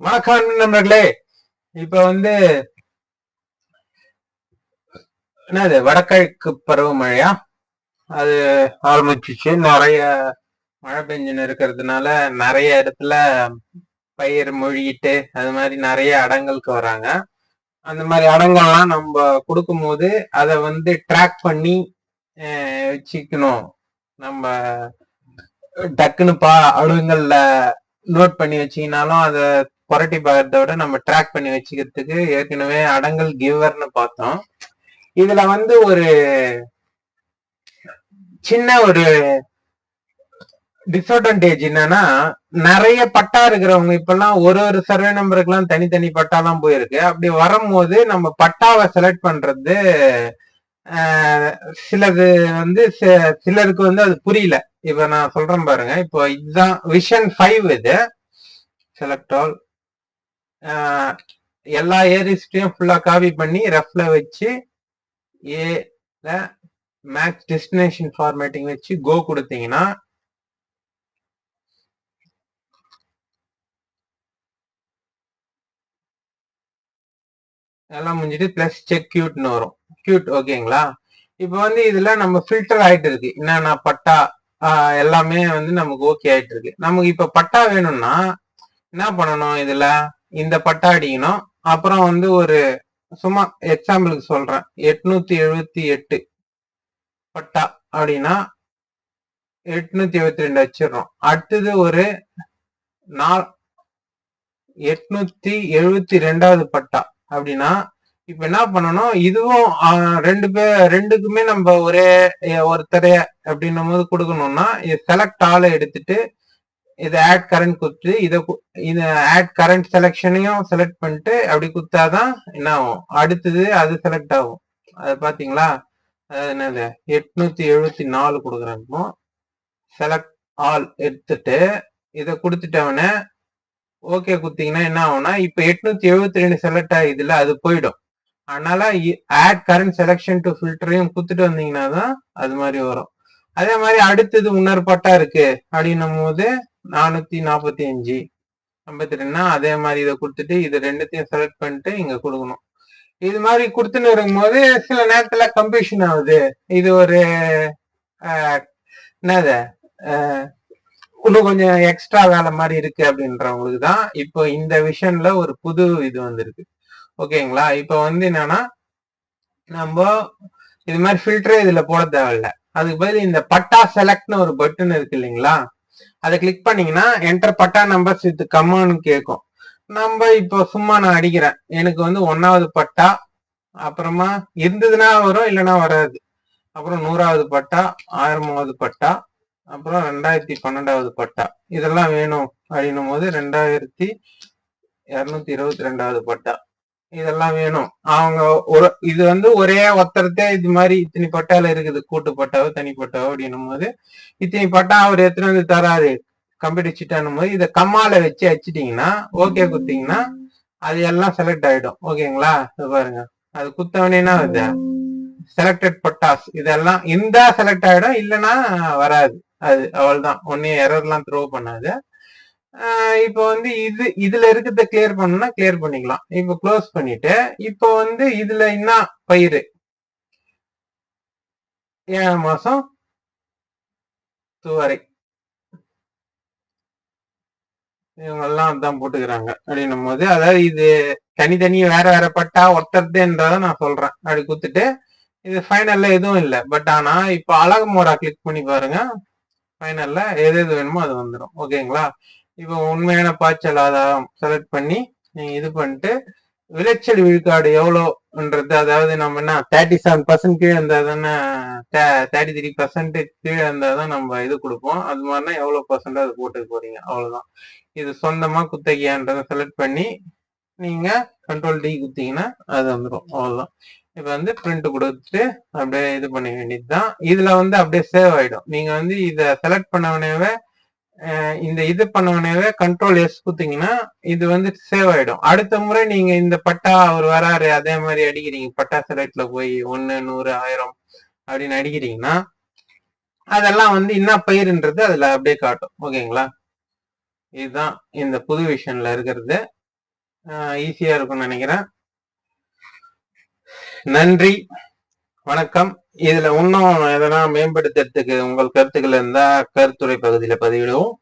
வணக்கம் நண்பர்களே. இப்ப வந்து என்னது வடகிழக்கு பருவமழையா? அது ஆரம்பிச்சிச்சு. நிறைய மழை பெஞ்சுன்னு இருக்கிறதுனால நிறைய இடத்துல பயிர் மொழிகிட்டு அது மாதிரி நிறைய அடங்கலுக்கு வராங்க. அந்த மாதிரி அடங்கல்லாம் நம்ம கொடுக்கும்போது அதை வந்து ட்ராக் பண்ணி அஹ், வச்சுக்கணும். நம்ம டக்குன்னு பா அலுவலங்களில் நோட் பண்ணி வச்சீங்கனாலும் அதை புரட்டி பார்க்கறத விட நம்ம ட்ராக் பண்ணி வச்சுக்கிறதுக்கு ஏற்கனவே அடங்கல் கிவர்னு பார்த்தோம். இதுல வந்து ஒரு சின்ன ஒரு டிஸ்அட்வான்டேஜ் என்னன்னா நிறைய பட்டா இருக்கிறவங்க இப்பெல்லாம் ஒரு ஒரு சர்வே நம்பருக்குலாம் தனித்தனி பட்டாலாம் போயிருக்கு. அப்படி வரும்போது நம்ம பட்டாவை செலக்ட் பண்றது ஆஹ், சிலது வந்து சிலருக்கு வந்து அது புரியல. இப்ப நான் சொல்றேன் பாருங்க. இப்போ இதுதான் விஷன் ஃபைவ் இது. செலக்ட் ஆல் எல்லா ஏரிஸ்டையும் ஃபுல்லாக காப்பி பண்ணி ரெஃப்ல வச்சு ஏல மேக்ஸ் டெஸ்டினேஷன் ஃபார்மேட்டிங் வச்சு கோ கொடுத்தீங்கன்னா எல்லாம் முடிஞ்சிட்டு பிளஸ் செக் கியூட்னு வரும். கியூட் ஓகேங்களா இப்போ வந்து இதுல நம்ம ஃபில்டர் ஆயிட்டு இருக்கு. என்னென்ன பட்டா எல்லாமே வந்து நமக்கு ஓகே ஆயிட்டு இருக்கு. நமக்கு இப்ப பட்டா வேணும்னா என்ன பண்ணணும் இதுல? இந்த பட்டா அடிக்கணும் அப்புறம் வந்து ஒரு சும்மா எக்ஸாம்பிளுக்கு சொல்றேன். எட்நூத்தி எழுபத்தி எட்டு பட்டா அப்படின்னா எட்நூத்தி எழுபத்தி ரெண்டு வச்சிடறோம். அடுத்தது ஒரு நால் எட்நூத்தி எழுபத்தி ரெண்டாவது பட்டா அப்படின்னா இப்ப என்ன பண்ணணும்? இதுவும் ரெண்டு பேர் ரெண்டுக்குமே நம்ம ஒரே ஒருத்தரைய அப்படின்னும் போது கொடுக்கணும்னா செலக்ட் ஆளை எடுத்துட்டு இது ஆட் கரண்ட் கொடுத்து இதை இது ஆட் கரண்ட் செலெக்ஷனையும் செலக்ட் பண்ணிட்டு அப்படி குத்தாதான் என்ன ஆகும் அடுத்தது அது செலக்ட் ஆகும். அது பாத்தீங்களா? என்னது? எட்நூத்தி எழுபத்தி நாலு கொடுக்குறோம் செலக்ட் ஆல் எடுத்துட்டு இதை கொடுத்துட்டவன ஓகே குத்திங்கன்னா என்ன ஆகும்னா இப்ப எட்நூத்தி எழுபத்தி ரெண்டு செலக்ட் ஆகுதுல அது போயிடும். அதனால ஆட் கரண்ட் செலெக்ஷன் டு ஃபில்டரையும் குத்துட்டு வந்தீங்கன்னா தான் அது மாதிரி வரும். அதே மாதிரி அடுத்தது இன்னொரு பட்டா இருக்கு அப்படின்னும் போது நானூத்தி நாற்பத்தி அஞ்சு. ஐம்பத்தி ரெண்டுனா அதே மாதிரி இதை கொடுத்துட்டு இது ரெண்டுத்தையும் செலக்ட் பண்ணிட்டு இங்க கொடுக்கணும். இது மாதிரி கொடுத்துன்னு இருக்கும்போது சில நேரத்துல கம்ப்யூஷன் ஆகுது. இது ஒரு ஆஹ், என்னது? ஆஹ், இன்னும் கொஞ்சம் எக்ஸ்ட்ரா வேலை மாதிரி இருக்கு அப்படின்றவங்களுக்கு தான் இப்போ இந்த விஷன்ல ஒரு புது இது வந்திருக்கு. ஓகேங்களா இப்போ வந்து என்னன்னா நம்ம இது மாதிரி ஃபில்டரே இதுல போட தேவையில்ல. அதுக்கு பதில் இந்த பட்டா செலக்ட்னு ஒரு பட்டன் இருக்கு இல்லைங்களா? அதை கிளிக் பண்ணீங்கன்னா என்டர் பட்டா நம்பர்ஸ் வித் கம்மான்னு கேட்கும் நம்ம இப்போ சும்மா நான் அடிக்கிறேன். எனக்கு வந்து ஒன்னாவது பட்டா அப்புறமா இருந்ததுன்னா வரும் இல்லைன்னா வராது. அப்புறம் நூறாவது பட்டா ஆயிரமாவது பட்டா அப்புறம் ரெண்டாயிரத்தி பன்னெண்டாவது பட்டா. இதெல்லாம் வேணும் அப்படின்னும் போது ரெண்டாயிரத்தி இருநூத்தி இருபத்தி ரெண்டாவது பட்டா. இதெல்லாம் வேணும். அவங்க ஒரு இது வந்து ஒரே ஒருத்தரத்தே இது மாதிரி இத்தனை பட்டால இருக்குது. கூட்டு பட்டாவோ தனிப்பட்டாவோ அப்படின்னும் போது இத்தனை பட்டா அவர் எத்தனை வந்து தராரு? கம்ப்யூட்டர் சிட்டானும் போது இதை கம்மால வச்சு வச்சிட்டீங்கன்னா ஓகே குத்திங்கன்னா அது எல்லாம் செலக்ட் ஆயிடும். ஓகேங்களா இது பாருங்க. அது குத்தவனேனா வருது செலக்டட் பட்டாஸ். இதெல்லாம் இருந்தா செலக்ட் ஆயிடும் இல்லைன்னா வராது. அது அவ்வளவுதான் ஒன்னே எரர்லாம் த்ரோ பண்ணாது. இப்போ வந்து இது இதுல இருக்கிறத கிளியர் பண்ணணும்னா கிளியர் பண்ணிக்கலாம். இப்போ க்ளோஸ் பண்ணிட்டு இப்போ வந்து இதுல என்ன பயிர்? ஏழு மாசம் துவரை. இவங்க எல்லாம் அதான் போட்டுக்கிறாங்க அப்படின்னும் போது அதாவது இது தனித்தனி வேற வேற பட்டா ஒருத்தர்தேன்றத நான் சொல்றேன். அப்படி குத்துட்டு இது ஃபைனல்ல எதுவும் இல்லை. பட் ஆனா இப்போ அழகு மோரா கிளிக் பண்ணி பாருங்க. ஃபைனல்ல எது எது வேணுமோ அது வந்துடும் ஓகேங்களா இப்போ உண்மையான பாய்ச்சல் ஆதாரம் செலக்ட் பண்ணி நீங்க இது பண்ணிட்டு விளைச்சல் விழுக்காடு எவ்வளோன்றது அதாவது நம்ம என்ன தேர்ட்டி செவன் பர்சன்ட் கீழே இருந்தால் தானே தேர்ட்டி த்ரீ பர்சன்ட் கீழே இருந்தால் தான் நம்ம இது கொடுப்போம். அது மாதிரினா எவ்வளோ பர்சன்ட் அது போட்டு போறீங்க? அவ்வளோதான் இது சொந்தமா குத்தகையான்றதை செலக்ட் பண்ணி நீங்க கண்ட்ரோல் டி குத்தீங்கன்னா அது வந்துடும் அவ்வளோதான் இப்போ வந்து பிரிண்ட் கொடுத்துட்டு அப்படியே இது பண்ண வேண்டியது தான் இதுல வந்து அப்படியே சேவ் ஆயிடும். நீங்க வந்து இதை செலக்ட் பண்ணவனவே இந்த இது பண்ணவனவே கண்ட்ரோல் எஸ் குத்திங்கன்னா இது வந்து சேவ் ஆயிடும். அடுத்த முறை நீங்க இந்த பட்டா அவர் வராரு அதே மாதிரி அடிக்கிறீங்க. பட்டா செலக்ட்ல போய் ஒன்னு நூறு ஆயிரம் அப்படின்னு அடிக்கிறீங்கன்னா அதெல்லாம் வந்து என்ன பயிருன்றது அதுல அப்படியே காட்டும். ஓகேங்களா? இதுதான் இந்த புது விஷன்ல இருக்கிறது. ஈஸியா இருக்கும்னு நினைக்கிறேன். நன்றி. வணக்கம். இதுல இன்னும் எதனா மேம்படுத்துறதுக்கு உங்கள் கருத்துக்கள் இருந்தா கருத்துரை பகுதியில பதிவிடுவோம்.